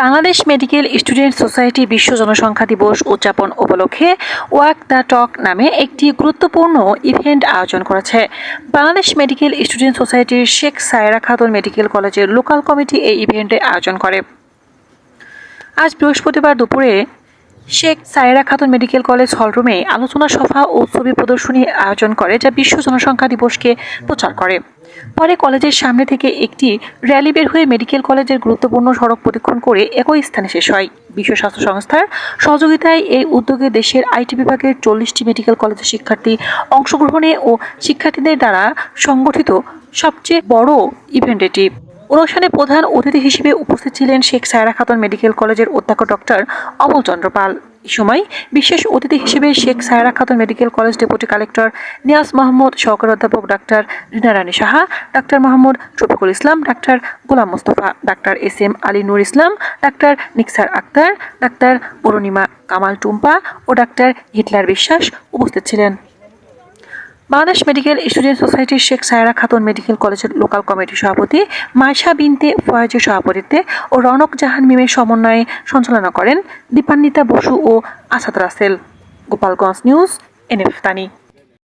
Bangladesh medical student society বিশ্ব জনসংখ্যা দিবস উদযাপন উপলক্ষে ওয়াক দ্য টক নামে একটি গুরুত্বপূর্ণ ইভেন্ট আয়োজন করেছে। বাংলাদেশ মেডিকেল স্টুডেন্ট সোসাইটির শেখ সায়রা খাতুন মেডিকেল কলেজের লোকাল কমিটি এই ইভেন্টে আয়োজন করে। আজ বৃহস্পতিবার দুপুরে শেখ সায়রা খাতুন মেডিকেল কলেজ হলরুমে আলোচনা সভা ও ছবি প্রদর্শনী আয়োজন করে, যা বিশ্ব জনসংখ্যা দিবসকে প্রচার করে। পরে কলেজের সামনে থেকে একটি র্যালি বের হয়ে মেডিকেল কলেজের গুরুত্বপূর্ণ সড়ক প্রদক্ষিণ করে একই স্থানে শেষ হয়। বিশ্ব স্বাস্থ্য সংস্থার সহযোগিতায় এই উদ্যোগে দেশের আইটি বিভাগের চল্লিশটি মেডিকেল কলেজের শিক্ষার্থী অংশগ্রহণে ও শিক্ষার্থীদের দ্বারা সংগঠিত সবচেয়ে বড় ইভেন্ট এটি। অনুষ্ঠানে প্রধান অতিথি হিসেবে উপস্থিত ছিলেন শেখ সায়রা খাতুন মেডিকেল কলেজের অধ্যক্ষ ডক্টর অমল চন্দ্র পাল। সময় বিশেষ অতিথি হিসেবে Sheikh Sayera Khatun medical college deputy collector Niaz Mahmud, সহকারী অধ্যাপক ডাক্তার Rina Rani Saha, doctor Mahmud Shafiqul Islam, doctor Golam Mostafa, doctor S M Ali Nur Islam, ডাক্তার নিকসার আক্তার, ডাক্তার অরুণিমা কামাল টুম্পা ও ডাক্তার হিটলার বিশ্বাস উপস্থিত ছিলেন। বাংলাদেশ মেডিকেল স্টুডেন্ট সোসাইটির শেখ সায়রা খাতুন মেডিকেল কলেজের লোকাল কমিটির সভাপতি মাইশা বিনতে ফয়েজের সভাপতিত্বে ও রনক জাহান মিমের সমন্বয়ে সঞ্চালনা করেন দীপান্বিতা বসু ও Asad Rasel. Gopalganj news, NF Tani.